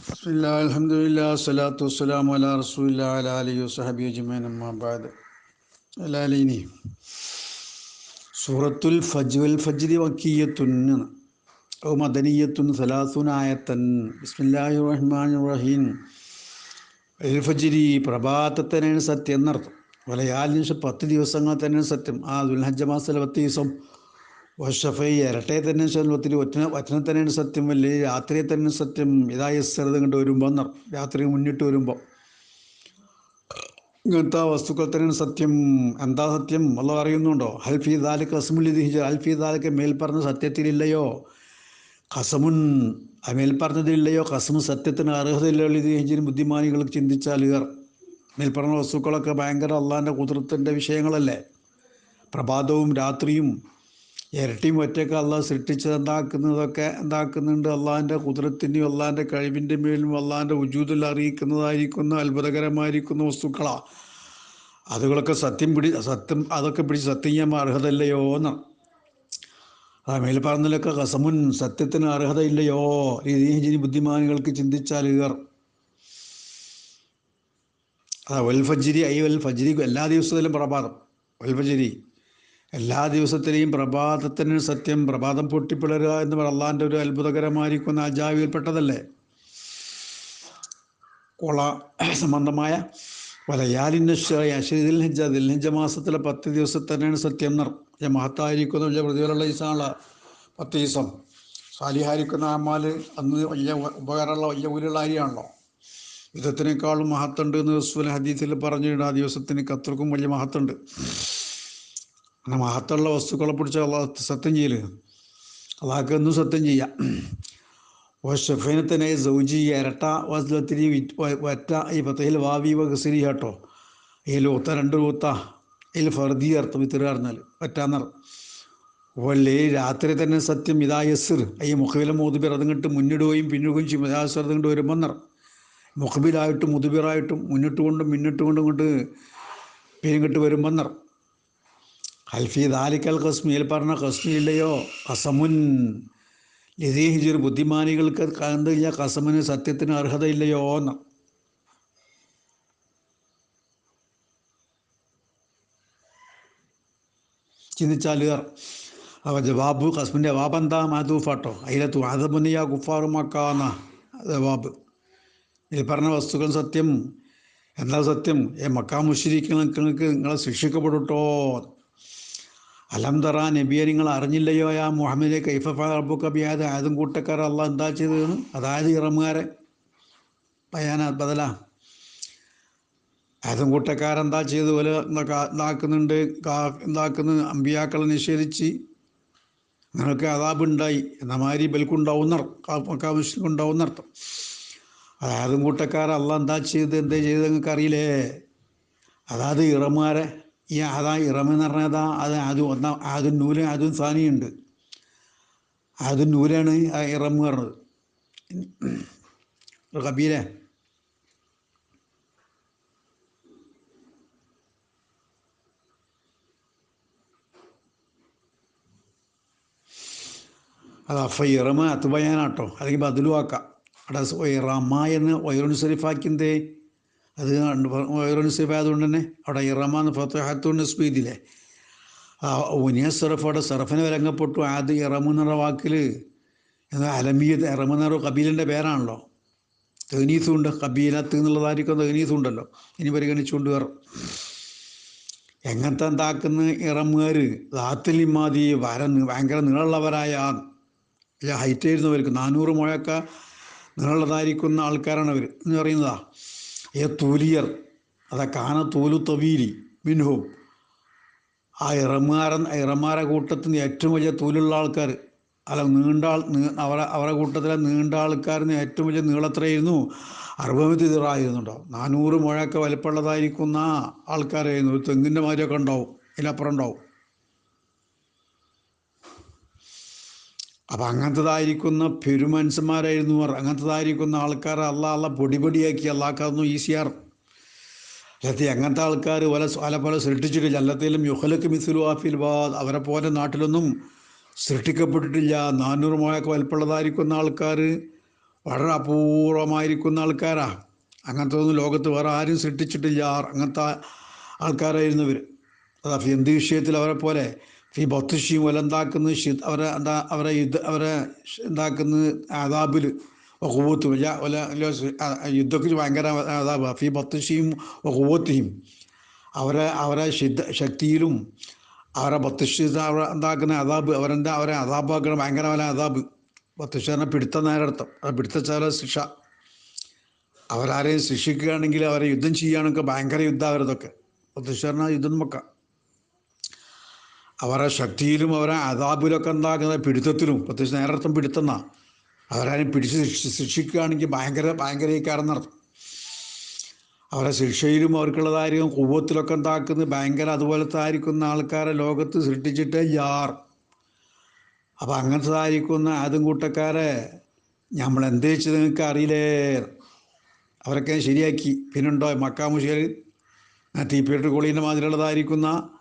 ബിസ്മില്ലാ അൽഹംദുലില്ലാ സ്വലാത്തു വസ്സലാമു അലാ റസൂലില്ലാ അലാലീനി സൂറത്തുൽ ഫജ്ർ ഫജ്രി ഔ ആയത്തൻ ബിസ്മില്ലാഹിർ റഹ്മാനിർ റഹീം അൽ ഫജ്രി പ്രഭാതത്തിനാണ് സത്യം എന്നർത്ഥം വലയാലിന് പത്ത് ദിവസങ്ങൾ തന്നെയാണ് സത്യം. ആ ദുൽഹജ്ജ മാസത്തിലെ പത്ത് ദിവസം വഷഫൈ ഇരട്ടയെ തന്നെ ഒത്തിരി ഒറ്റ വചനം തന്നെയാണ് സത്യം. അല്ലേ രാത്രിയെ തന്നെ സത്യം. ഇതായ സ്ഥലത്ത് കണ്ട് വരുമ്പോൾ രാത്രി മുന്നിട്ട് വരുമ്പോൾ ഇങ്ങനത്തെ വസ്തുക്കൾ തന്നെയാണ് സത്യം. എന്താ സത്യം? അല്ല അറിയുന്നുണ്ടോ ഹൽഫി ദാലിക്ക് കസമുല്ലി ഹൽഫി ദാലിക്ക് മേൽ പറഞ്ഞ സത്യത്തിലില്ലയോ? കസമുൻ. മേൽ പറഞ്ഞതിലില്ലയോ? കസമു സത്യത്തിന് അർഹതയിലുള്ള ഹിജിന് ബുദ്ധിമാനികൾ ചിന്തിച്ചാൽ മേൽ പറഞ്ഞ വസ്തുക്കളൊക്കെ ഭയങ്കര അള്ളാന്റെ കുതിർത്തിന്റെ വിഷയങ്ങളല്ലേ? പ്രഭാതവും രാത്രിയും ഇരട്ടിയും ഒറ്റയ്ക്ക് അള്ളാഹ് സൃഷ്ടിച്ചത് എന്താക്കുന്നതൊക്കെ എന്താക്കുന്നുണ്ട്? അള്ളാഹിന്റെ കുതിരത്തിന്റെയും അള്ളാഹിന്റെ കഴിവിന്റെ മേലും അള്ളാഹിന്റെ ഉജൂതിൽ അറിയിക്കുന്നതായിരിക്കുന്ന അത്ഭുതകരമായിരിക്കുന്ന വസ്തുക്കളാണ് അതുകളൊക്കെ സത്യം പിടി സത്യം അതൊക്കെ പിടിച്ച് സത്യം ചെയ്യാൻ അർഹതയില്ലയോ എന്ന് ആ മേൽ പറഞ്ഞതിലൊക്കെ കസമുൻ സത്യത്തിന് അർഹതയില്ലയോ? രീതി ബുദ്ധിമാനികൾക്ക് ചിന്തിച്ചാൽ ഇവർ. ആ വൽഫജിരി ഐ വൽ ഫജ്രി എല്ലാ ദിവസത്തിലും പ്രഭാതം. വൽ ഫജ്രി എല്ലാ ദിവസത്തിലെയും പ്രഭാതത്തിന് സത്യം പ്രഭാതം പൊട്ടിപ്പിളരുക എന്ന് പറയുന്ന അള്ളാന്റെ ഒരു അത്ഭുതകരമായിരിക്കുന്ന അജാവിയിൽപ്പെട്ടതല്ലേ കൊള സംബന്ധമായ വലയാലിന്റെ അശ്വരി ദിൽഹജ്ജ ദിൽഹജ്ജ മാസത്തിലെ പത്ത് ദിവസത്തന്നെയാണ് സത്യം നിർ മഹത്തായിരിക്കുന്ന പ്രതിഫലമുള്ള ഈസാണുള്ള പത്ത് ദിവസം. സാലിഹാരിക്കുന്ന അമ്മാൽ അന്ന് വലിയ ഉപകാരമുള്ള വലിയ ഊരുള്ള ആരിയാണല്ലോ. യുദ്ധത്തിനേക്കാളും മഹത്തുണ്ട് എന്ന് റസൂൽ ഹദീസിൽ പറഞ്ഞിട്ടുണ്ട്. ആ ദിവസത്തിന് കത്രക്കും വലിയ മഹത്തുണ്ട് അങ്ങനെ മഹത്തുള്ള വസ്തുക്കളെ പിടിച്ച് അള്ളാഹ് സത്യം ചെയ്യൽ. അള്ളാഹ്ക്ക് എന്നും സത്യം ചെയ്യാം. ഓ ഷെഫീനത്തിനെ സൗജി ഇരട്ട വസ്ലത്തിരി വറ്റ ഈ പത്തയിൽ വാവി വകസിരി കേട്ടോ. ഈ ലൂത്ത രണ്ട് ലൂത്ത. ഇതിൽ ഫർദി അർത്ഥം ഇത്തിരി അറിഞ്ഞാൽ വറ്റാന്നർ വല്ലേ രാത്രി തന്നെ സത്യം ഇതാ യസിർ. ഈ മുഖബിലെ മുതുബിർ അതും മുന്നിടുകയും പിന്നിടുകയും ചെയ്യും. ഇതാസർ അതുകൊണ്ട് വരുമെന്നർ മുഖബിലായിട്ടും മുതുബിറായിട്ടും മുന്നിട്ട് കൊണ്ടും മുന്നിട്ട് കൊണ്ടും കൊണ്ട് പിന്നിട്ട് വരുമെന്നർ ഹൽഫി ദാലിക്കൽ കസ്മിയിൽ പറഞ്ഞ കസ്മിയില്ലയോ കസമുൻ ലിതീഹിജുർ ബുദ്ധിമാനികൾക്ക് കണ്ടു കഴിഞ്ഞാൽ കസമിന് സത്യത്തിന് അർഹതയില്ലയോ എന്ന്. ചിന്തിച്ചാൽ അവ ജവാബ് കസ്മിന്റെ വാബന്താ മാതൂഫാട്ടോ അതിലത്തു അതമുനിയ ഗുഫാറുമാക്കാന്ന ജവാബ്. ഇതിൽ പറഞ്ഞ വസ്തുക്കൾ സത്യം. എന്താ സത്യം? ഏ മക്കാ മുഷിരിക്കുന്ന നിങ്ങളെ ശിക്ഷിക്കപ്പെടട്ടോ. അലം തറ നബിയെ നിങ്ങൾ അറിഞ്ഞില്ലയോ ആ മുഹമ്മദെ? കൈഫബു കബിയാത് ആയതും കൂട്ടക്കാർ അല്ല എന്താ ചെയ്തതെന്ന്? അതായത് ഇറമുകാരെ പയാന ബദല. ആയതും കൂട്ടക്കാരെന്താ ചെയ്ത് പോലെ ഇതാക്കുന്നുണ്ട്. എന്താക്കുന്നു അമ്പിയാക്കളെ നിഷേധിച്ച്. നിങ്ങൾക്ക് അതാബുണ്ടായി എന്ന മാതിരി ബൽക്കുണ്ടാവുന്നർ അർത്ഥം. അതായതും കൂട്ടക്കാർ അല്ല എന്താ ചെയ്ത് എന്താ ചെയ്ത് നിങ്ങൾക്ക് അറിയില്ലേ അതായത് ഇറമുകാരെ ഈ അതാ ഇറമെന്ന് പറഞ്ഞതാ അത് അത് ഒന്നാം ആദ്യം നൂൽ അതും സാനിയുണ്ട് ആദ്യം നൂലാണ് ആ ഇറമ് പറഞ്ഞത്. കബീലെ? അത് അഫ ഇറമ അത്തുബയാനാട്ടോ അല്ലെങ്കിൽ ബദലുവാക്കാം. അവിടെ റമ എന്ന് വൈറുൻസരിഫാക്കിന്തേ അത് ആയതുകൊണ്ട് തന്നെ അവിടെ ഇറമാന്ന് എന്ന് സ്പീദിലെ ആ ഉനിയ സെറഫ് അവിടെ സെറഫിന് വിലങ്ങപ്പെട്ടു. ആദ്യം ഇറമു എന്നുള്ള വാക്കിൽ അലമീത് ഇറമു എന്ന കബീലിന്റെ പേരാണല്ലോ. തേനീസുണ്ട് കബീലത്ത് എന്നുള്ളതായിരിക്കും തേനീസുണ്ടല്ലോ ഇനി പരിഗണിച്ചുകൊണ്ട് വേറെ. എങ്ങനത്തെ എന്താക്കുന്ന ഇറമുകാർ ഇമാതി വര ഭയങ്കര നീളമുള്ളവരായ ഹൈറ്റ് ആയിരുന്നവർക്ക്. നാനൂറ് മുഴക്ക നീളമുള്ളതായിരിക്കുന്ന ആൾക്കാരാണ് അവർ എന്ന് പറയുന്നതാ. ഏ തൂലിയർ അതാ കാന തൂലു തവീലി മിൻഹും. ആ ഇറമാരൻ ഇറമാര കൂട്ടത്തിൽ നിന്ന് ഏറ്റവും വലിയ തൂലുള്ള ആൾക്കാർ അല്ല നീണ്ട ആൾ അവരെ അവരുടെ കൂട്ടത്തിലെ നീണ്ട ആൾക്കാരിന് ഏറ്റവും വലിയ നീളത്രയായിരുന്നു അറുപത് ഇതിറായിരുന്നുണ്ടോ നാനൂറ് മുഴയൊക്കെ വലിപ്പമുള്ളതായിരിക്കുന്ന ആൾക്കാരായിരുന്നു. ഒരു തെങ്ങിന്റെ മാതിരിയൊക്കെ ഉണ്ടാവും. ഇതിലപ്പുറം ഉണ്ടാവും. അപ്പം അങ്ങനത്തതായിരിക്കുന്ന പെരുമനുഷ്യന്മാരായിരുന്നു അവർ. അങ്ങനത്തതായിരിക്കുന്ന ആൾക്കാർ അല്ല അല്ല പൊടിപൊടിയാക്കി അല്ലാക്കായിരുന്നു ഈസിയാർ അല്ലാത്ത അങ്ങനത്തെ ആൾക്കാർ പല പല പല സൃഷ്ടിച്ചിട്ടില്ല. അല്ലത്തേലും യുഹലക്ക് മിസുലു ആഫിൽ ബാദ് അവരെ പോലെ നാട്ടിലൊന്നും സൃഷ്ടിക്കപ്പെട്ടിട്ടില്ല. നാനൂറ് മുഴയൊക്കെ വലപ്പുള്ളതായിരിക്കുന്ന ആൾക്കാർ വളരെ അപൂർവമായിരിക്കുന്ന ആൾക്കാരാ. അങ്ങനത്തെ ഒന്നും ലോകത്ത് വേറെ ആരും സൃഷ്ടിച്ചിട്ടില്ല. അങ്ങനത്തെ ആൾക്കാരായിരുന്നു ഇവർ അതാ എന്ത് വിഷയത്തിൽ അവരെ പോലെ ഫി ബത്തുഷിയും ഷി അവരെ എന്താ അവരെ യുദ്ധ അവരെ എന്താക്കുന്ന അതാബിൽ ഒഹൂത്തും ഒല യുദ്ധത്തിൽ ഭയങ്കര അതാബ് ഫി ബത്തുഷിയും ഒഹൂത്തിയും അവരെ അവരെ ശുദ്ധ ശക്തിയിലും അവരെ ബത്തുഷി അവരെ എന്താക്കുന്ന അതാബ് അവരെന്താ അവരെ അതാബാക്കണ ഭയങ്കര വല അതാബ് ബത്തുഷനെ പിടുത്ത നേരർത്ഥം അവരെ പിടുത്തച്ചാല ശിക്ഷ. അവരാരെയും ശിക്ഷിക്കുകയാണെങ്കിൽ അവരെ യുദ്ധം ചെയ്യുകയാണെങ്കിൽ ഭയങ്കര യുദ്ധം അവരതൊക്കെ. ബത്തുഷാറിനെ യുദ്ധം വെക്കാം. അവരെ ശക്തിയിലും അവരെ അതാബിലൊക്കെ ഉണ്ടാകുന്ന പിടുത്തത്തിലും പ്രത്യേകിച്ച് നേരർത്ഥം പിടുത്തുന്ന അവരാരും പിടിച്ച് ശിക്ഷ ശിക്ഷിക്കുകയാണെങ്കിൽ ഭയങ്കര ഭയങ്കരക്കാരെന്നർത്ഥം അവരെ ശിക്ഷയിലും അവർക്കുള്ളതായിരിക്കും കൂവത്തിലൊക്കെ ഉണ്ടാക്കുന്നത് ഭയങ്കര അതുപോലത്തെ ആയിരിക്കുന്ന ആൾക്കാരെ ലോകത്ത് സൃഷ്ടിച്ചിട്ട് യാർ അപ്പം അങ്ങനത്തതായിരിക്കുന്ന അതും കൂട്ടക്കാരെ നമ്മൾ എന്ത് വെച്ച് നിങ്ങൾക്ക് അറിയില്ലേ? അവരൊക്കെ ശരിയാക്കി. പിന്നുണ്ടോ മക്കാമുശേൽ തീപ്പിട്ട് കൊളീന്റെ മാതിരിയുള്ളതായിരിക്കുന്ന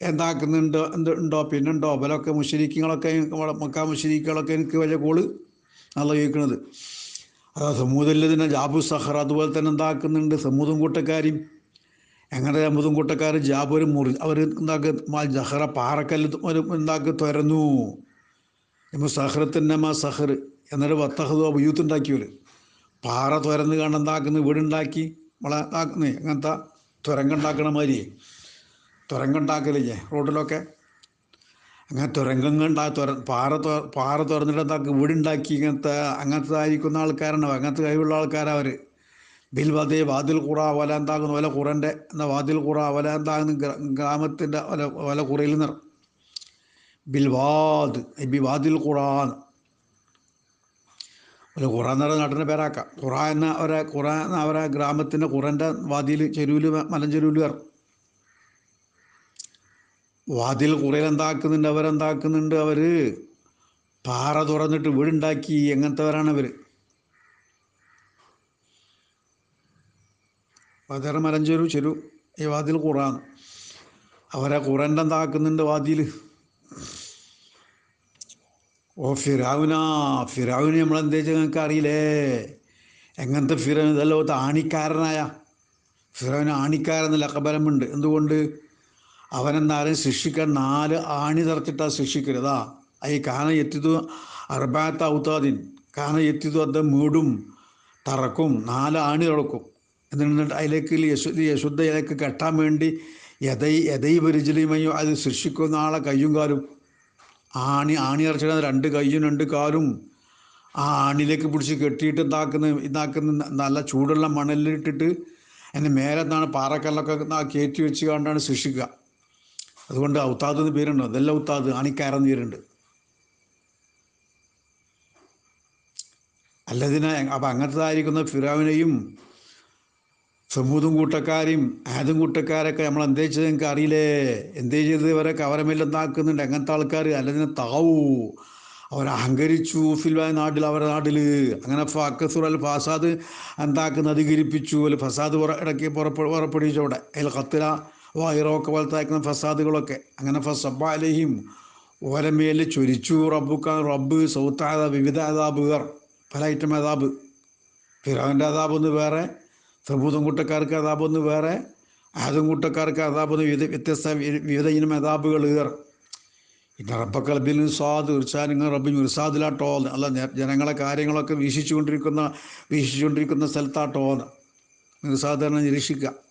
എന്താക്കുന്നുണ്ട്? എന്ത് ഉണ്ടോ? പിന്നുണ്ടോ? അവലൊക്കെ മുഷരിക്കുകളൊക്കെ മക്കാ മുഷരിക്കുകളൊക്കെ എനിക്ക് വലിയ കോൾ നല്ല ചോദിക്കുന്നത് അതാ സമൂഹത്തിന്റെ ജാബു സഹർ അതുപോലെ തന്നെ എന്താക്കുന്നുണ്ട്? സമൂഹം കൂട്ടക്കാരും. എങ്ങനെ സമൂഹം കൂട്ടക്കാർ ജാബ് ഒരു മുറി അവർ എന്താക്കുക ജഹറ പാറക്കല്ല് ഒരു എന്താക്കി? തുരന്നു. നമ്മൾ സഹറത്തിന്റെ മാ സഹർ എന്നിട്ട് വത്തഹദോ ബയ്യൂത്തുണ്ടാക്കിയവർ പാറ തുരന്ന് കണ്ട് എന്താക്കുന്നു? വീടുണ്ടാക്കി. നമ്മളെ ആക്കുന്നേ അങ്ങനത്തെ തുരങ്കുണ്ടാക്കണ മാതിരി തുരങ്കുണ്ടാക്കലില്ലേ? റോഡിലൊക്കെ? അങ്ങനെ തുരങ്കങ്ങളുണ്ടാ തുര പാറ തുറ പാറ തുറന്നിട്ട് എന്താക്കി വീടുണ്ടാക്കി ഇങ്ങനത്തെ അങ്ങനത്തെ ആയിരിക്കുന്ന ആൾക്കാരാണ്. അങ്ങനത്തെ കഴിവുള്ള ആൾക്കാരാണ് അവർ ബിൽ വതേ വാതിൽ കുറ വല എന്താകുന്നു വല കുറന്റെ എന്ന വാതിൽ കുറ വല എന്താകുന്നു ഗ്രാമത്തിന്റെ വല വല കുറയിൽ നിർ ബിൽവാദ് ബി വാതിൽ ഖുറാന്ന് ഒരു ഖുറ എന്ന നാട്ടിന്റെ പേരാക്കാം. ഖുറ എന്ന അവരെ ഖുറ എന്ന അവരെ ഗ്രാമത്തിന്റെ ഖുറന്റെ വാതിയിൽ ചെരുവിൽ മലഞ്ചെരുവിൽ കയറും. വാതിൽ കുറയിൽ എന്താക്കുന്നുണ്ട് അവരെന്താക്കുന്നുണ്ട്? അവർ പാറ തുറന്നിട്ട് വീടുണ്ടാക്കി എങ്ങനത്തെവരാണ് അവർ പതറ മലഞ്ചെരു ചെരു ഈ വാതിൽ കുറാന്ന് അവരെ കുറന്റെ എന്താക്കുന്നുണ്ട് വാതിൽ ഓ ഫിറാവുന ഫിറാവിന് വെച്ചാൽ നിങ്ങൾക്ക് അറിയില്ലേ? എങ്ങനത്തെ ഫിറ ഇതല്ലോ ആണിക്കാരനായ ഫിറാവിന് ആണിക്കാരെന്ന ലക്കബലമുണ്ട് എന്തുകൊണ്ട്? അവനെന്നാലും ശിക്ഷിക്കാൻ നാല് ആണി തറച്ചിട്ടാ ശിക്ഷിക്കരുതാ ഐ കാന എത്തിതു അർബാത്ത ഔത്താദിൻ കാന എത്തിതു അത് മൂടും തറക്കും നാല് ആണി തുറക്കും എന്നിട്ട് അതിലേക്ക് യശു ഇലക്ക് കെട്ടാൻ വേണ്ടി എതൈ എതൈ പരിചലിമയോ അത് ശിക്ഷിക്കുന്ന ആളെ കയ്യും കാലും. ആണി ആണി ഇറച്ചിട്ട് രണ്ട് കയ്യും രണ്ട് കാലും. ആ ആണിലേക്ക് പിടിച്ച് കെട്ടിയിട്ട് ഇതാക്കുന്ന ഇതാക്കുന്ന നല്ല ചൂടുള്ള മണലിലിട്ടിട്ട് അതിന്റെ മേലെ പാറക്കല്ലൊക്കെ കയറ്റി വെച്ച് കണ്ടാണ് സൃഷ്ടിക്കുക അതുകൊണ്ട് ഔത്താദ് എന്ന് പേരുണ്ട്. അതെല്ലാം ഔത്താദ് ആണിക്കാരെന്ന് പേരുണ്ട്. അല്ലതിനെ അപ്പം അങ്ങനത്തതായിരിക്കുന്ന ഫിറാവിനെയും സമൂതും കൂട്ടക്കാരെയും ആദും കൂട്ടക്കാരൊക്കെ നമ്മൾ എന്തേ ചെയ്ത് നിങ്ങൾക്ക് അറിയില്ലേ? എന്തേ ചെയ്ത് ഇവരൊക്കെ അവരെ മേലെന്താക്കുന്നുണ്ട് അങ്ങനത്തെ ആൾക്കാർ അല്ലതിനെ താവൂ. അവർ അഹങ്കരിച്ചു ഫിൽവായ നാട്ടിൽ അവരുടെ നാട്ടിൽ അങ്ങനെ ഫാക്കസുർ അൽ ഫസാദ് എന്താക്കുന്ന അധികരിപ്പിച്ചു. അല്ല ഫസാദ് ഇടയ്ക്ക് പുറപ്പെടു പുറപ്പെടുവിച്ചു അവിടെ അതിൽ കത്തില വൈറോക്കെ പോലത്തെ ഫസാദുകളൊക്കെ. അങ്ങനെ ഫസബ അലഹിം ഓലമേൽ ചൊരിച്ചു റബ്ബുക്ക റബ്ബ് സൗത്താദ വിവിധ അതാബുകർ പല ഐറ്റം അതാബ് ഫിറാവിന്റെ അതാബ് ഒന്ന് വേറെ ത്രിഭൂതം കൂട്ടക്കാർക്ക് അതാബ് ഒന്ന് വേറെ ആദം കൂട്ടക്കാർക്ക് അതാബ് ഒന്ന് വിവിധ വ്യത്യസ്ത വിവിധ ഇനം അതാബുകൾ ഏർ പിന്നെ റബ്ബക്കൽബിൽ സ്വാദ് ഉർസാൻ ഇങ്ങനെ റബ്ബിൻ ഉർസാദിലാട്ടോ അല്ല ജനങ്ങളെ കാര്യങ്ങളൊക്കെ വീക്ഷിച്ചുകൊണ്ടിരിക്കുന്ന വീക്ഷിച്ചുകൊണ്ടിരിക്കുന്ന സ്ഥലത്താട്ടോ. മിർസാദ് നിരീക്ഷിക്കുക.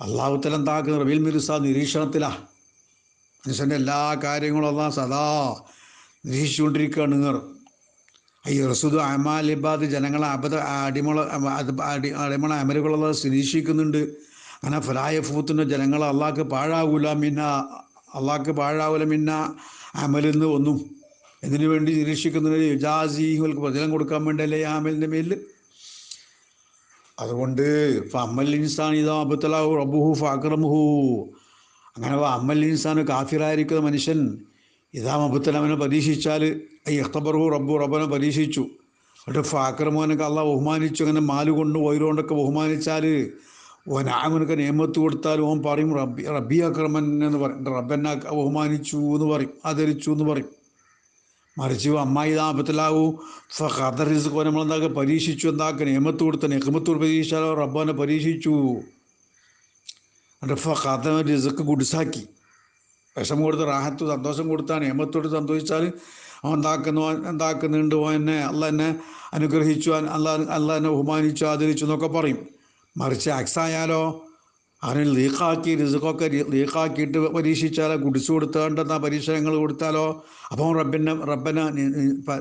അള്ളാഹുത്തല താക്കുന്ന റബീൽ മിർസ നിരീക്ഷണത്തിലാണ് മനുഷ്യന്റെ എല്ലാ കാര്യങ്ങളും അള്ളാഹ് സദാ നിരീക്ഷിച്ചുകൊണ്ടിരിക്കുകയാണ് നിങ്ങൾ ഈ റസുദ് അമാലിബാദ് ജനങ്ങളെ അബദ അടിമള അടി അടിമള അമലുകളെ നിരീക്ഷിക്കുന്നുണ്ട്. അങ്ങനെ ഫലായ ഫൂത്തിന്റെ ജനങ്ങളെ അള്ളാഹ്ക്ക് പാഴാവൂല മിന്ന അള്ളാഹ്ക്ക് പാഴാവൂല മിന്ന അമലെന്ന് ഒന്നും. എന്തിനു വേണ്ടി നിരീക്ഷിക്കുന്നതിന് യുജാസിങ്ങൾക്ക് പ്രതിഫലം കൊടുക്കാൻ വേണ്ടിയല്ലേ ഈ അമലിന്റെ മേലിൽ അതുകൊണ്ട് അങ്ങനെ അമ്മൽ ഇൻസാൻ കാഫിറായിരിക്കുന്ന മനുഷ്യൻ ഇതാ അബുത്തലാമിനെ പരീക്ഷിച്ചാൽ ഐ എഖ്തബർഹു റബ്ബു റബ്ബനെ പരീക്ഷിച്ചു. എന്നിട്ട് ഫാക്രമോനൊക്കെ അള്ളാഹ് ബഹുമാനിച്ചു. അങ്ങനെ മാൽ കൊണ്ടും വൈരോണ്ടൊക്കെ ബഹുമാനിച്ചാൽ ഓനാമനൊക്കെ നിയമത്ത് കൊടുത്താൽ ഓൻ പറയും റബ്ബി റബ്ബി അക്രമൻ എന്ന് പറയും. റബ്ബനെ ബഹുമാനിച്ചു എന്ന് പറയും ആദരിച്ചു എന്ന് പറയും. മറിച്ച് അമ്മായി താപത്തിലാവൂ ഖദർ റിസ്കോ നമ്മളെന്താക്കുക പരീക്ഷിച്ചു എന്താക്കുക? നിയമത്ത് കൊടുത്ത നെഹമത്തോട് പരീക്ഷിച്ചാലോ റബ്ബാനെ പരീക്ഷിച്ചു. എന്നിട്ട് ഖദർ റിസ്ക് ഗുഡ്സാക്കി. വിഷമം കൊടുത്ത് റാഹത്ത് സന്തോഷം കൊടുത്താണ്. നിയമത്തോട് സന്തോഷിച്ചാൽ അവൻ എന്താക്കുന്നു? എന്താക്കുന്നുണ്ട്? എന്നെ അല്ല എന്നെ അനുഗ്രഹിച്ചു അല്ല അല്ല എന്നെ ബഹുമാനിച്ചു ആദരിച്ചു എന്നൊക്കെ പറയും. മറിച്ച് അക്സായാലോ അവനെ ലീക്കാക്കി റിസുക്കൊക്കെ ലീക്കാക്കിയിട്ട് പരീക്ഷിച്ചാലോ കുടിച്ചു കൊടുത്തേണ്ടെന്ന പരീക്ഷണങ്ങൾ കൊടുത്താലോ? അപ്പം റബ്ബിനെ റബ്ബനെ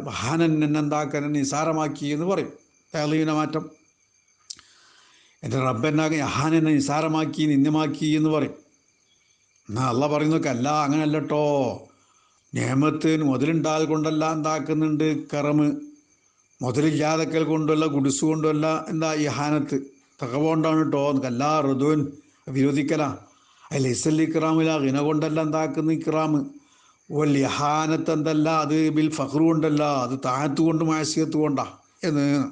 ഹാനൻ എന്നെന്താക്കനെ നിസാരമാക്കി എന്ന് പറയും. തേളീന മാറ്റം. എന്റെ റബ്ബനെ ഹാനെന്നെ നിസാരമാക്കി നിന്യമാക്കി എന്ന് പറയും. എന്നാൽ അല്ല പറയുന്നൊക്കെ അല്ല അങ്ങനല്ല കേട്ടോ നിയമത്തിന് മുതലുണ്ടാൽ കൊണ്ടല്ല എന്താക്കുന്നുണ്ട് കറമ്. മുതലില്ലാതക്കൽ കൊണ്ടല്ല കുടിസ് കൊണ്ടല്ല എന്താ ഈ ഹാനത്ത്? തകവോണ്ടാണ് കേട്ടോ എല്ലാ ഋതുവിൻ വിരോധിക്കല. അതിൽ ഇസൽ ഇക്റാമില്ല ഇന കൊണ്ടല്ല എന്താക്കുന്ന ഇക്റാമ് ഓൽ യഹാനത്ത് എന്തല്ല? അത് ബിൽ ഫഹ്റു കൊണ്ടല്ല അത് താഴത്ത് കൊണ്ട് മാസികത്ത് കൊണ്ടാ എന്ന്.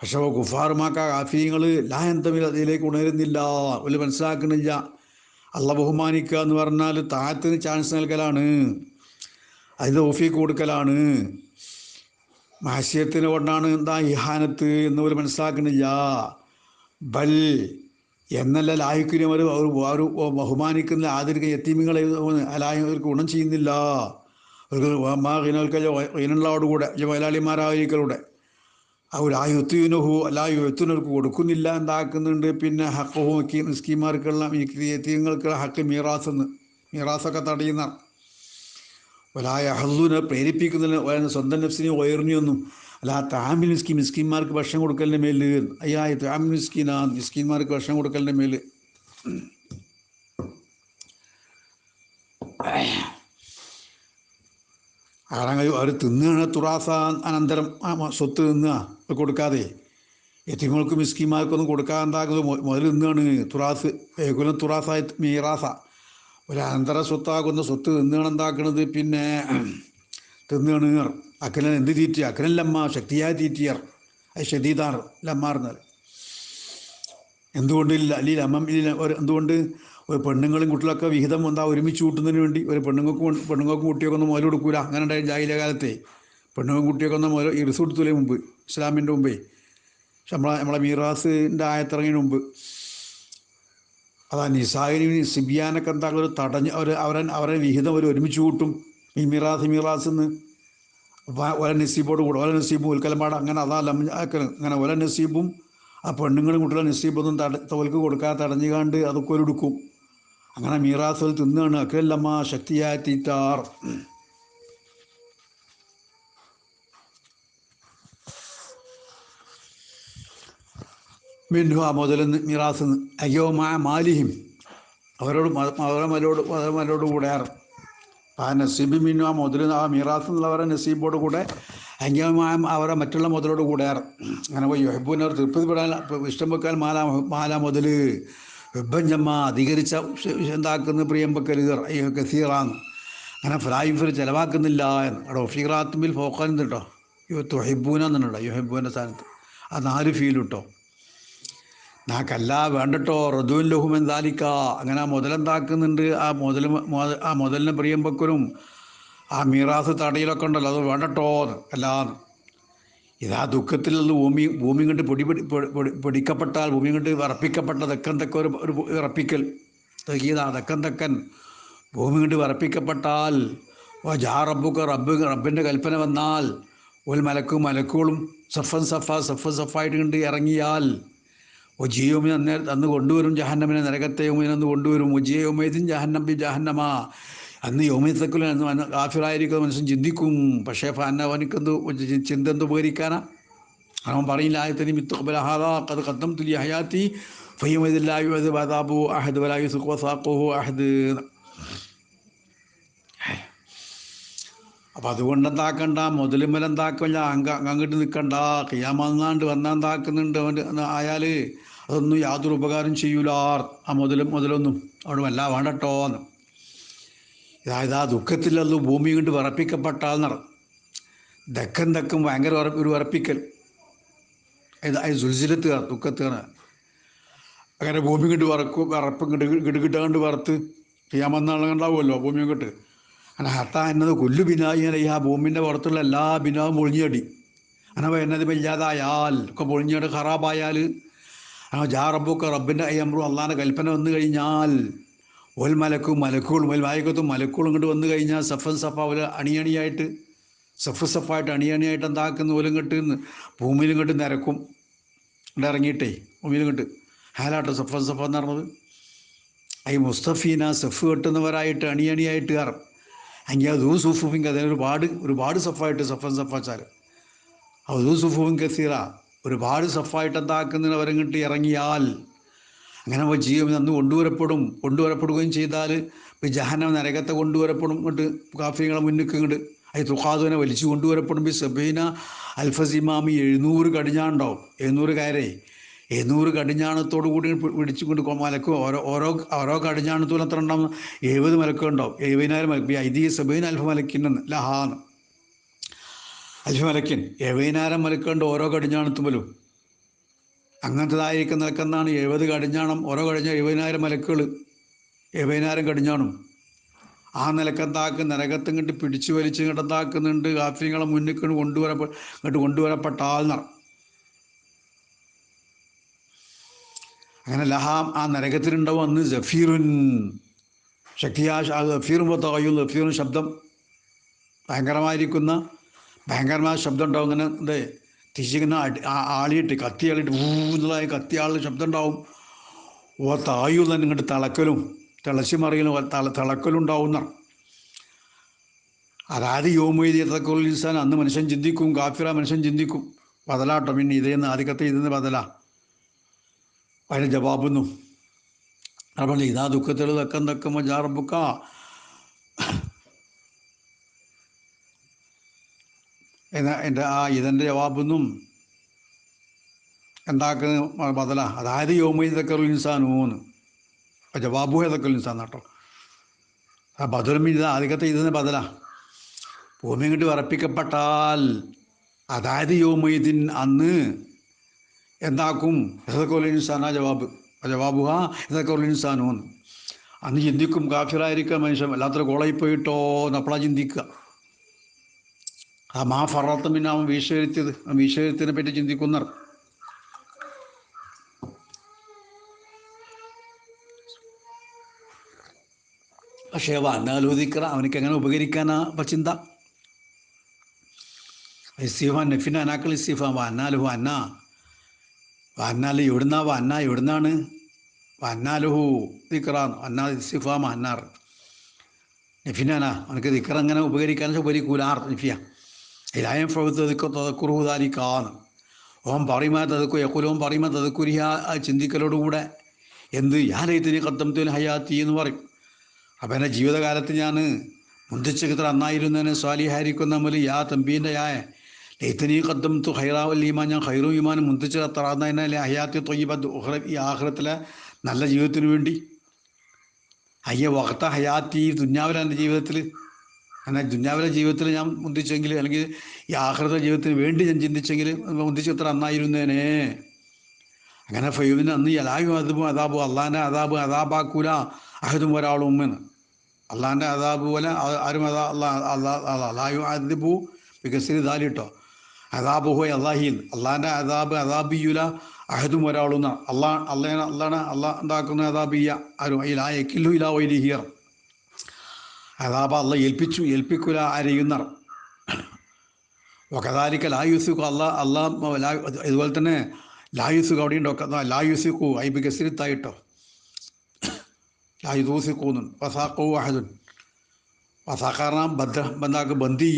പക്ഷേ ഗുഫാറുമാക്ക കാഫീങ്ങൾ ലായൻ തമ്മിൽ അതിലേക്ക് ഉണരുന്നില്ല. ഒരു മനസ്സിലാക്കണില്ല. അള്ള ബഹുമാനിക്കുക എന്ന് പറഞ്ഞാൽ താഴത്തിന് ചാൻസ് നൽകലാണ്. അതിന്റെ ഓഫിക്ക് കൊടുക്കലാണ്. മാസ്യത്തിന് കൊണ്ടാണ് എന്താ ഇഹാനത്ത് എന്ന് പോലും മനസ്സിലാക്കണില്ല. ബൽ എന്നല്ല ലാഹിക്കിനും അവർ ഒരു ബഹുമാനിക്കുന്ന ആദരിക്കുന്ന എത്തീമികളെ അലായവർക്ക് ഗുണം ചെയ്യുന്നില്ല. അവർക്ക് ഇനങ്ങളോടുകൂടെ മലയാളിമാരായിരിക്കലൂടെ അവർ ആ യുത്തുവിനുഹു അല്ല യുത്തുനർക്ക് കൊടുക്കുന്നില്ല എന്താക്കുന്നുണ്ട്. പിന്നെ ഹക്കഹു ഒക്കെ മിസ്കിമാർക്കുള്ള എത്തീങ്ങൾക്കുള്ള ഹക്ക് മീറാസ് എന്ന് മീറാസൊക്കെ തടയുന്ന. ഒരായ ഹസുവിനെ പ്രേരിപ്പിക്കുന്നതിന് സ്വന്തം നഫ്സിനെ ഉയർന്നിയൊന്നും അല്ല താമിൽ മിസ്കി മിസ്കിന്മാർക്ക് ഭക്ഷണം കൊടുക്കലിന്റെ മേൽ അയ്യാ താമിൽ മിസ്കീനാ മിസ്കിന്മാർക്ക് ഭക്ഷണം കൊടുക്കലിന്റെ മേൽ കഴിവ് അവർ തിന്നുകയാണ് തുറാസ അനന്തരം ആ സ്വത്ത് തിന്നുക കൊടുക്കാതെ. എത്തിങ്ങൾക്കും മിസ്കിമാർക്കൊന്നും കൊടുക്കാണ്ടാകുന്നത് എന്താക്കുന്നത് മുതൽ തിന്നുകയാണ് തുറാസ് ഏകുലം തുറാസായി മീറാസ. ഒരു അനന്തര സ്വത്താകുന്ന സ്വത്ത് തിന്നുകയാണ് എന്താക്കണത്? പിന്നെ തിന്നുകയാണ് അക്കലൻ എന്ത് തീറ്റ? അക്കലൻ ലമ്മ ശക്തിയായ തീറ്റിയർ. അത് ഷദീദാർ ലമ്മാർന്നാൽ എന്തുകൊണ്ടില്ല ഇല്ല ലമ്മം എന്തുകൊണ്ട്? ഒരു പെണ്ണുങ്ങളും കുട്ടികളൊക്കെ വിഹിതം എന്താ? ഒരുമിച്ച് കൂട്ടുന്നതിന് വേണ്ടി ഒരു പെണ്ണുങ്ങൾക്കും പെണ്ണുങ്ങൾക്കും കുട്ടിയൊക്കെ ഒന്നും മുതൽ കൊടുക്കൂല. അങ്ങനെ ഉണ്ടായി ജാഹില കാലത്തെ. പെണ്ണുങ്ങൾക്കും കുട്ടിയൊക്കെ ഒന്നും മുതൽ ഇറിസ് കൊടുത്തൂലേ മുമ്പ് ഇസ്ലാമിന്റെ മുമ്പേ. നമ്മളെ നമ്മളെ മീറാസിന്റെ ആയത്തിറങ്ങിന് മുമ്പ്. അതാ നിസാഹിനി സിബിയാനൊക്കെ എന്താ? ഒരു തടഞ്ഞ് അവർ അവരൻ അവരെ വിഹിതം അവർ ഒരുമിച്ച് കൂട്ടും. ഈ മിറാസ് മിറാസ് എന്ന് ഒല നസീബോട് കൂടെ ഒല നസീബും ഉൽക്കലമ്പാട് അങ്ങനെ അതാ ലം അങ്ങനെ ഒല നസീബും ആ പെണ്ണുങ്ങളും കുട്ടികളെ നസീബൊന്നും തട തോൽക്ക് കൊടുക്കാതെ തടഞ്ഞുകാണ്ട് അതൊക്കെ ഒരുക്കും അങ്ങനെ മീറാസുകൾ തിന്നാണ്. അക്കല്ലമ്മ ശക്തിയായ തീറ്റാർ. മിൻഹു ആ മുതലെന്ന് മീറാസ് അയ്യോ മാ മാലിഹിം. അവരോട് അവരെ മലോട് അവരെ മലോട് കൂടെയാറ് ആ നസീബ് മീനു ആ മുതൽ ആ മീറാസ് എന്നുള്ളവരെ നസീബോട് കൂടെ അന്യമായ അവരെ മറ്റുള്ള മുതലോട് കൂടെയാറ് അങ്ങനെ പോയി. യൊഹബൂനവർ തൃപ്തിപ്പെടാൻ ഇഷ്ടം വെക്കാൻ മാല മാല മുതൽ വെബഞ്ചമ്മ അധികരിച്ച എന്താക്കുന്ന പ്രിയമ്പക്കൽ കസീറാന്ന് അങ്ങനെ ഫ്ലൈഫിൽ ചിലവാക്കുന്നില്ല എന്ന്. അവിടെ ഫീറാത്തുമ്പിൽ ഫോക്കാൻ കേട്ടോ യു തൊഹിബൂന എന്നുണ്ടോ യൊഹബൂന്റെ സ്ഥാനത്ത്. ആ നാല് ഫീൽ നാക്കല്ല വേണ്ടട്ടോ ഋതുവിൻ ലഹുമൻ എന്താലിക്ക? അങ്ങനെ ആ മുതലെന്താക്കുന്നുണ്ട് ആ മുതൽ ആ മുതലിനെ പ്രിയമ്പക്കലും ആ മീറാസ് തടയിലൊക്കെ ഉണ്ടല്ലോ അത് വേണ്ടട്ടോ അല്ലാന്ന് ഇതാ ദുഃഖത്തിൽ നിന്ന് ഭൂമി ഭൂമി കണ്ട് പൊടി പൊടി പൊടിക്കപ്പെട്ടാൽ ഭൂമി കണ്ട് വിറപ്പിക്കപ്പെട്ട തെക്കൻ തെക്ക ഒരു ഒരു വിറപ്പിക്കൽ. തെക്കിയതാ തെക്കൻ തെക്കൻ ഭൂമി കണ്ട് വിറപ്പിക്കപ്പെട്ടാൽ ജാ റബ്ബുക്ക് റബ്ബ് റബ്ബിന്റെ കൽപ്പന വന്നാൽ ഒരു മലക്കും മലക്കുകളും സഫൻ സഫ സഫ സഫായിട്ട് കണ്ട് ഇറങ്ങിയാൽ ഓ ജിയോമിന് അന്നേ അന്ന് കൊണ്ടുവരും ജഹന്നമിനെ നരകത്തെ യോമിനെ അന്ന് കൊണ്ടുവരും. ഒജിയ ജഹന്നബി ജഹന്നമാ. അന്ന് യോമിത്തക്കുല എന്ന് കാഫിറായിരിക്കുന്ന മനുഷ്യൻ ചിന്തിക്കും. പക്ഷേ ഫാനവനിക്കെന്ത് ചിന്ത എന്ത് ഉപകരിക്കാനാ? അവൻ പറയില്ല ആയത്തിന് മിത്തുബലഹാദാ കത്തം തുല്യ ഹയാത്തി. ഫയ്യമതില്ലായു അത് ബാദാബു അഹദ് വലായു സുഖസാഖുഹു അഹദ് അപ്പം അതുകൊണ്ട് എന്താക്കണ്ട? മുതലുമ്മൽ എന്താക്കില്ല അങ്ങ അങ്ങോട്ട് നിൽക്കണ്ട കിയാമന്നാണ്ട് വന്നെന്താക്കുന്നുണ്ട് അവന്റെ ആയാൽ അതൊന്നും യാതൊരു ഉപകാരം ചെയ്യൂല. ആ മുതലും മുതലൊന്നും അവിടെ വല്ല വേണ്ടട്ടോ എന്ന്. അതായത് ആ ദുഃഖത്തിലത് ഭൂമി കൊണ്ട് വിറപ്പിക്കപ്പെട്ടാൽ ദക്കൻ ദക്കും ഭയങ്കര ഒരു വിറപ്പിക്കൽ. അത് സുൽസിലത്ത് ദുഃഖത്താണ് അങ്ങനെ ഭൂമി കൊണ്ട് വറക്കും വിറപ്പ് കിട്ട് കിട്ടുകിട്ടാണ്ട് വറുത്ത്. ചെയ്യാമെന്നാളുണ്ടാവുമല്ലോ ഭൂമി കിട്ട് അങ്ങനെ ഹത്ത എന്നത് കൊല്ലു ബിനായി ഈ ആ ഭൂമിന്റെ പുറത്തുള്ള എല്ലാ ബിനാവും പൊളിഞ്ഞടി അങ്ങനെ എന്നത് ഇല്ലാതായാൽ ഒക്കെ പൊളിഞ്ഞിട്ട് ഖറാബായാൽ. അങ്ങനെ ജാ റബ്ബൊക്കെ റബ്ബിന്റെ അയ്യമ്രു അള്ളാന്റെ കൽപ്പന വന്നു കഴിഞ്ഞാൽ ഒൽ മലക്കും മലക്കുകളും ഒൽ വായിക്കത്തും മലക്കുകളും ഇങ്ങോട്ട് വന്നു കഴിഞ്ഞാൽ സഫൻ സഫ ഒരു അണിയണിയായിട്ട് സഫ് സഫായിട്ട് അണിയണിയായിട്ട് എന്താക്കുന്ന പോലും ഇങ്ങോട്ട്? ഭൂമിയിലും ഇങ്ങോട്ട് നിരക്കും. ഇവിടെ ഇറങ്ങിയിട്ടേ ഭൂമിയിലും ഇങ്ങോട്ട്. ഹാലാട്ടോ സഫൻ സഫ എന്ന് പറഞ്ഞത്. ഈ മുസ്തഫീന സഫ് കെട്ടുന്നവരായിട്ട് അണിയണിയായിട്ട് കയറും എങ്കിൽ അത് സൂഫുഫിങ് അതിന് ഒരുപാട് ഒരുപാട് സഫായിട്ട് സഫൻ സഫാച്ചാൽ അത് സുഫുവും കസീറ ഒരുപാട് സഫായിട്ട് എന്താക്കുന്നതിന് അവരങ്ങിട്ട് ഇറങ്ങിയാൽ അങ്ങനെ അവ ജീവൻ അന്ന് കൊണ്ടുവരപ്പെടും കൊണ്ടുവരപ്പെടുകയും ചെയ്താൽ ഇപ്പം ജഹനം നരകത്തെ കൊണ്ടുവരപ്പെടും ഇങ്ങോട്ട് കാഫിയങ്ങളെ മുന്നിക്ക് ഇങ്ങോട്ട് അത് തുഹാദുവിനെ വലിച്ചു കൊണ്ടുവരപ്പെടും ഈ സബീന അൽഫസിമാമി എഴുന്നൂറ് കടിഞ്ഞാണ്ടാവും എഴുന്നൂറ് കയറേ എഴുന്നൂറ് കടിഞ്ഞാണത്തോടു കൂടി പിടിച്ചുകൊണ്ട് മലക്കും ഓരോ ഓരോ ഓരോ കടിഞ്ഞാണത്തോളം എത്ര ഉണ്ടാവും? എഴുപത് മലക്കുണ്ടാവും എഴുപതിനായിരം മലക്കും. ഐതിഹ്യ സബീൻ അൽഫ മലക്കിനെന്ന് ലഹാന്ന് അൽഫ മലക്കിൻ എഴുപതിനായിരം മലക്കുണ്ട് ഓരോ കടിഞ്ഞാണത്തുമ്പോലും അങ്ങനത്തതായിരിക്കും നിൽക്കുന്നതാണ് എഴുപത് കടിഞ്ഞാണം ഓരോ കടിഞ്ഞ എഴുപതിനായിരം മലക്കുകൾ എഴുപതിനായിരം കടിഞ്ഞാണും. ആ നിലക്കെന്താക്ക്? നരകത്തും കണ്ട് പിടിച്ചു വലിച്ച് ഇങ്ങോട്ട് എന്താക്കുന്നുണ്ട് കാഫിങ്ങളെ മുന്നിൽ കൊണ്ടുവരപ്പെ ഇങ്ങോട്ട് അങ്ങനെ ലഹാം ആ നരകത്തിലുണ്ടാവും അന്ന് ജഫീറുൻ ശക്തിയാ ജഫീറും തകയു ജഫീറും ശബ്ദം ഭയങ്കരമായിരിക്കുന്ന ഭയങ്കരമായ ശബ്ദം ഉണ്ടാവും. ഇങ്ങനെ ഇത് തിരിച്ചിങ്ങനെ ആളിയിട്ട് കത്തിയാളിയിട്ട് ഊന്നതായ ഊന്നതായി കത്തി ശബ്ദം ഉണ്ടാവും. ഓ തായു തന്നെ ഇങ്ങോട്ട് തിളക്കലും തിളച്ചു മറിയലും തല തള തിളക്കലും ഉണ്ടാവുന്ന. അതായത് യോമൊയ്തിയത്തൊക്കെ ഇൻസാൻ അന്ന് മനുഷ്യൻ ചിന്തിക്കും കാഫിറ മനുഷ്യൻ ചിന്തിക്കും. ബദലാട്ടോ പിന്നെ ഇതേന്ന് ആദ്യത്തെ നിന്ന് ബദലാ അതിന് ജവാബുന്നു. അപ്പോൾ ഇതാ ദുഃഖത്തിൽ തക്കം തക്കുമ്പോൾ ജാറബുക്ക എന്നാ എന്റെ ആ ഇതെന്റെ ജവാബൊന്നും. എന്താക്കുന്ന ബദല? അതായത് യോമൈ തക്കൽ ഇൻസാനൂന്ന് ജവാബു ഏതൊക്കെ ഇൻസാൻ കേട്ടോ ആ ബദലും ഇത് ആദ്യത്തെ ഇതിന് ബദല. ഭൂമി ഇങ്ങോട്ട് വിറപ്പിക്കപ്പെട്ടാൽ അതായത് യോമൈദിൻ അന്ന് എന്താക്കും? ഇതൊക്കെ ഇൻസാനാ ജവാബ്. ആ ജവാബു ആ ഇതൊക്കെ ഇൻസാനൂന്ന് അന്ന് ചിന്തിക്കും കാഫിറായിരിക്കുക മനുഷ്യൻ. വല്ലാത്തൊരു കോളേജിൽ പോയിട്ടോ എന്നപ്പോഴാ ചിന്തിക്കുക. ആ മാ ഫറത്ത് പിന്നെ അവൻ വീശെഴുത്തിയത്. ആ വീശെഴുത്തിനെ പറ്റി ചിന്തിക്കുന്നർ പക്ഷേ അവ അന്നാലോചിക്കറ അവനക്ക് എങ്ങനെ ഉപകരിക്കാനാ അപ്പം ചിന്ത. ഇസ്തീഫാൻ നഫിന അനാക്കൾ ഇസ്തീഫാൻ വന്നാലുഹു അന്ന. വന്നാൽ എവിടുന്നാ വന്ന എവിടുന്നാണ്? വന്നാലുഹു ദിക്റാൻ. അന്നാ ഇസ്തിഫാം അന്നാർ നഫിനാനാ അവനക്ക് ദിക്ർ അങ്ങനെ ഉപകരിക്കാൻ ഉപകരിക്കൂലാർ നഫിയ. ഇലായം തതക്കുറുതാലിക്കാന്ന് ഓം പറയുമാ തതക്കു യക്കുലോം പറയുമാ തതക്കുരിയ ആ ചിന്തിക്കലോടുകൂടെ എന്ത്? യാലയത്തിന് കത്തംതുൽ ഹയാത്തി എന്ന് പറയും. അപ്പം എന്റെ ജീവിതകാലത്ത് ഞാൻ മുന്തിച്ച കിത്ര അന്നായിരുന്നതിന് സ്വാലിഹായിരിക്കുന്ന നമ്മൾ യാ തമ്പീന്റെ യായ ലൈത്തനീ കദ്ദം തു ഹൈറാവൽ ഈമാൻ ഞാൻ ഹൈറു ഈമാൻ മുന്തിച്ചത് അത്ര അന്നതിനെ തൊയ്യബദ് തൊയ്യബ് ഈ ആഹ്റത്തിലെ നല്ല ജീവിതത്തിന് വേണ്ടി. അയ്യ വഹത്ത ഹയാത്തി ദുന്യാവിലെ എന്റെ ജീവിതത്തിൽ എന്നാൽ ദുന്യാവിലെ ജീവിതത്തിൽ ഞാൻ മുന്തിച്ചെങ്കിൽ അല്ലെങ്കിൽ ഈ ആഹൃത ജീവിതത്തിന് വേണ്ടി ഞാൻ ചിന്തിച്ചെങ്കിൽ മുന്തിച്ച് എത്ര അന്നായിരുന്നേനെ അങ്ങനെ ഫൈവിന് അന്ന് അലായു അതും അതാബു അള്ളാന്റെ അതാബ് അതാബാക്കൂല അഹദും ഒരാളും എന്ന് അള്ളാന്റെ അതാബ് പോലെ ആരും അതാ അള്ളാ അള്ളാ അലായു അതിബു വികസിന് ദാലിട്ടോ ഹോയ് അള്ളാഹീൻ അള്ളാഹിന്റെ അതാബ് അതാബിയുല അഹദും ഒരാളും എന്നാ അള്ളാ അള്ളാ അള്ളാണ് അള്ളാ ഉണ്ടാക്കുന്ന അതാബിയ ആരും ഇലാ എക്കില്ലു ഇലാ വൈലിഹിയർ അതാബ അള്ള ഏൽപ്പിച്ചു ഏൽപ്പിക്കൂല അരയുന്നർ ആ അല്ല അള്ളാ അള്ളാ ഇതുപോലെ തന്നെ ലായുസുഖു അവിടെ ഉണ്ടോ ലായുസുഖു ഐബി ലാ ലായുദൂസിക്കൂന്ന് വസാഖു അഹദുൻ. വസാഖാറിന ബദ്ര ബന്ധാക്ക് ബന്ദി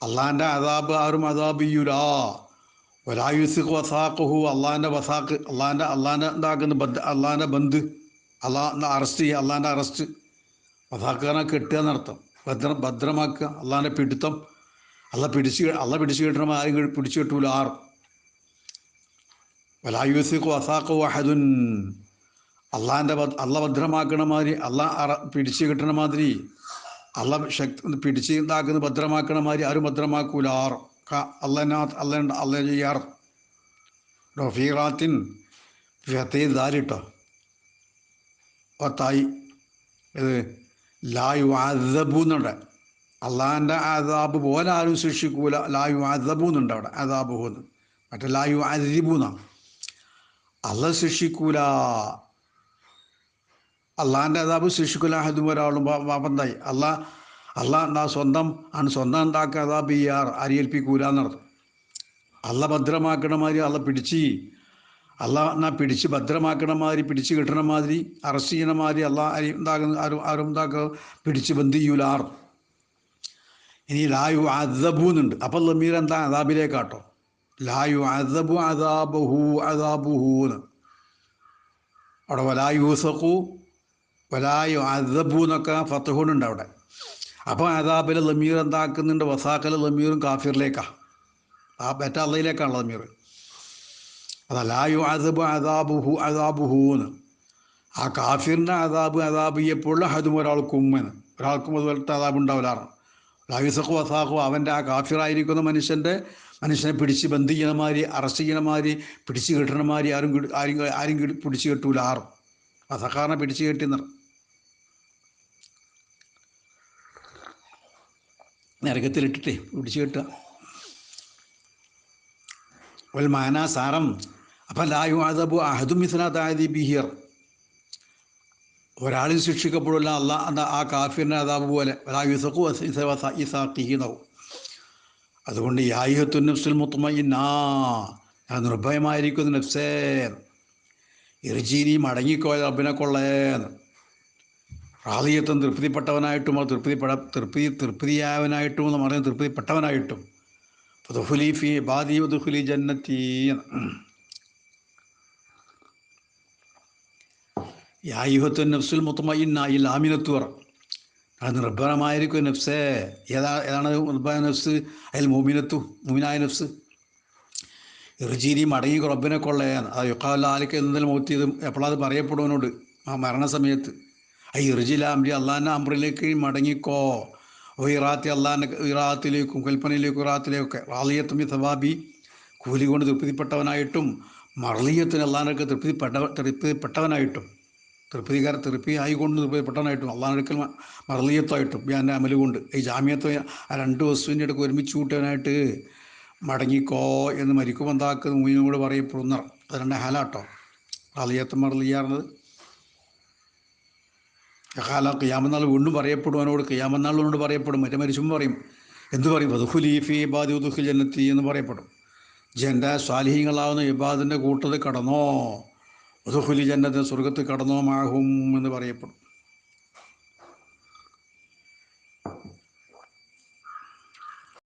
ചെയ്യാം അള്ളാന്റെ അതാബ് ആരും അതാബിയുലാ ഒരായുസ് വസാഖുഹു അള്ളാന്റെ വസാഖ് അള്ളാന്റെ അള്ളാന്റെ എന്താക്കുന്ന ബന്ധ അള്ളാന്റെ ബന്ധ് അള്ളാ അറസ്റ്റ് ചെയ്യുക അള്ളാന്റെ അറസ്റ്റ്. വസാക്കാരനെ കെട്ടുക എന്നർത്ഥം. ഭദ്ര ഭദ്രമാക്കുക അള്ളാന്റെ പിടുത്തം. അള്ള പിടിച്ച് അള്ള പിടിച്ചു കിട്ടണം ആരും പിടിച്ചു കിട്ടൂല ആർ ഒരായുസ് വസാഖു വഹദുൻ. അള്ളാന്റെ അള്ള ഭദ്രമാക്കണ മാതിരി അറ പിടിച്ചു കിട്ടണ മാതിരി അള്ള ശക്തി പിടിച്ച് ഇതാക്കുന്നത് ഭദ്രമാക്കണ മാതിരി ആരും ഭദ്രമാക്കൂല. ആർ അള്ളനാഥ് അല്ല അല്ല ചെയ്യാർ. റഫീറാത്തിൻ ഫത്തേ ദാലിട്ടോ പത്തായി. ഇത് ലായു അദബു എന്നുണ്ട്. അള്ളാഹിന്റെ ആദാബ് പോലെ ആരും ശിക്ഷിക്കൂല ലായു അദബു എന്നുണ്ട് അവിടെ. അതാബു എന്ന്. മറ്റേ ലായു ആദിബു എന്നാണ് അള്ള ശിക്ഷിക്കൂല അള്ളാഹിന്റെ അതാബ് ശിശുക്കുലാഹദും ഒരാളും പാപന്തായി അള്ളാഹ് അള്ളാഹ് എന്താ സ്വന്തം ആണ് സ്വന്തം ഉണ്ടാക്കുക അതാബ് ആർ അരിയേൽപ്പിക്കൂല എന്നർത്ഥം അള്ള ഭദ്രമാക്കണ മാതിരി അള്ള പിടിച്ച് അള്ള എന്നാ പിടിച്ച് ഭദ്രമാക്കണ മാതിരി പിടിച്ച് കിട്ടണ മാതിരി അറസ്റ്റ് ചെയ്യണ മാതിരി അള്ള അരി ഉണ്ടാക്കുന്ന ആരും ആരും ഉണ്ടാക്കുക പിടിച്ച് ബന്ദ് ചെയ്യൂലാർ ഇനി ലായു അദബു എന്നുണ്ട്. അപ്പം ലമീർ എന്താ അതാബിലേക്കാട്ടോ ലായു അദബു അദാബുഹു എന്ന്. അവിടെ വലായൂസഖു വലായു അദബു എന്നൊക്കെ ഫത്തഹുണ്ട് അവിടെ. അപ്പോൾ അദാബിലെ ലമീർ എന്താക്കുന്നുണ്ട്? വസാക്കലെ ലമീറും കാഫിറിലേക്കാണ് ആ ബെറ്റ അള്ളയിലേക്കാണല്ലോ ലമീർ. അതലായു അദബ് അദാബുഹു അദാബുഹൂന്ന്. ആ കാഫിറിന്റെ അദാബ് അദാബ് ചെയ്യപ്പോഴുള്ള ഹതും ഒരാൾക്ക് ഉമ്മന് ഒരാൾക്കും അതുപോലത്തെ അദാബ് ഉണ്ടാവില്ലാറ് വസാഖു അവന്റെ ആ കാഫിറായിരിക്കുന്ന മനുഷ്യന്റെ മനുഷ്യനെ പിടിച്ച് ബന്ധിക്കുന്ന മാതിരി അറസ്റ്റ് ചെയ്യണ മാതിരി പിടിച്ച് കെട്ടണ മാതിരി ആരും ആരും ആരും പിടിച്ച് കെട്ടൂല ആറും വസക്കാരനെ പിടിച്ച് കെട്ടി നരകത്തിലിട്ടിട്ടേ പിടിച്ചു കെട്ടുക. വൽ മാന സാരം അപ്പം ലായു അദബു അഹദും മിസ്ലാദാദി ബിഹിയർ ഒരാളിൽ ശിക്ഷിക്കപ്പെടില്ല അല്ല എന്ന ആ കാഫിറിന്റെ അതാബ് പോലെ ലായുസഖു ഇസാഖിഹിനവും അതുകൊണ്ട് യായിഹത്തു നഫ്സുൽ മുത്തുമയിന്നാ ഞാൻ നിർഭയമായിരിക്കുന്നു നഫ്സേ. ഇറിജീനി മടങ്ങിക്കോയ റബ്ബിനെ കൊള്ളേന്ന് റാദിയത്വം തൃപ്തിപ്പെട്ടവനായിട്ടും അത് തൃപ്തിപ്പെട തൃപ്തി തൃപ്തിയായവനായിട്ടും എന്ന് പറയുന്നത് തൃപ്തിപ്പെട്ടവനായിട്ടും. ദുഹുലി ഫി ബാദി ദുഹുലി ജന്നത്തി യായുഹത്വൻ നഫ്സുൽ മുത്തമയിന്ന ഈ ലാമിനത്തു പറ അത് നിർഭരമായിരിക്കും നഫ്സേ. ഏതാ ഏതാണ് നിർഭയ നഫ്സ്? അതിൽ മോമിനത്തു മോമിനായ നഫ്സ്. ഇറുചീരി മടങ്ങി റബ്ബിനെ കൊള്ളയാണ് അത് യുക്കാവല്ല ആലിക്ക് എന്തെങ്കിലും മോത്തിയത് എപ്പോഴത് പറയപ്പെടുവനോട്? ആ മരണസമയത്ത്. ഇറുജില അമ്രി അള്ളാഹിന്റെ അമ്രിലേക്ക് മടങ്ങിക്കോ. ഇറാത്തി അള്ളാഹിന്റെ ഇറാത്തിലേക്കും കൽപ്പനയിലേക്കും ഇറാത്തിലേക്കൊക്കെ റാലിയത്തും സവാബി കൂലി കൊണ്ട് തൃപ്തിപ്പെട്ടവനായിട്ടും മർലിയത്തിന് അള്ളാഹിനൊക്കെ തൃപ്തിപ്പെട്ട തൃപ്തിപ്പെട്ടവനായിട്ടും തൃപ്തികാര തൃപ്തി ആയിക്കൊണ്ട് തൃപ്തിപ്പെട്ടവനായിട്ടും അള്ളാഹിനൊക്കെ മർലിയത്തായിട്ടും ഞാൻ അമൽ കൊണ്ട് ഈ ജാമ്യത്തെ ആ രണ്ട് വസ്തുവിന്റെ അടുക്ക് ഒരുമിച്ച് കൂട്ടിയവനായിട്ട് മടങ്ങിക്കോ എന്ന് മരിക്കുമ്പോൾ എന്താക്കുന്ന മൂവിനും പറയപ്പെടുന്ന. അത് രണ്ട് ഹാലാട്ടോ. റാലിയത്ത് മർലിയാർന്നത് കാല കിയാമനാൾ വീണ്ടും പറയപ്പെടുവാനോട് കിയാമനാളിനോട് പറയപ്പെടും. മറ്റേ മരിച്ചുമ്പോൾ പറയും. എന്ത് പറയും? വധുഹുലീഫി ഇബാദി ഉദുഹുൽ ജന്നത്തി എന്ന് പറയപ്പെടും. ജന്റെ സ്വാലിഹീങ്ങളാവുന്ന ഇബാദിന്റെ കൂട്ടത്തിൽ കടന്നോ? വധുഹുലി ജന്നത്ത് സ്വർഗത്തിൽ കടന്നോ മാഹും എന്ന് പറയപ്പെടും.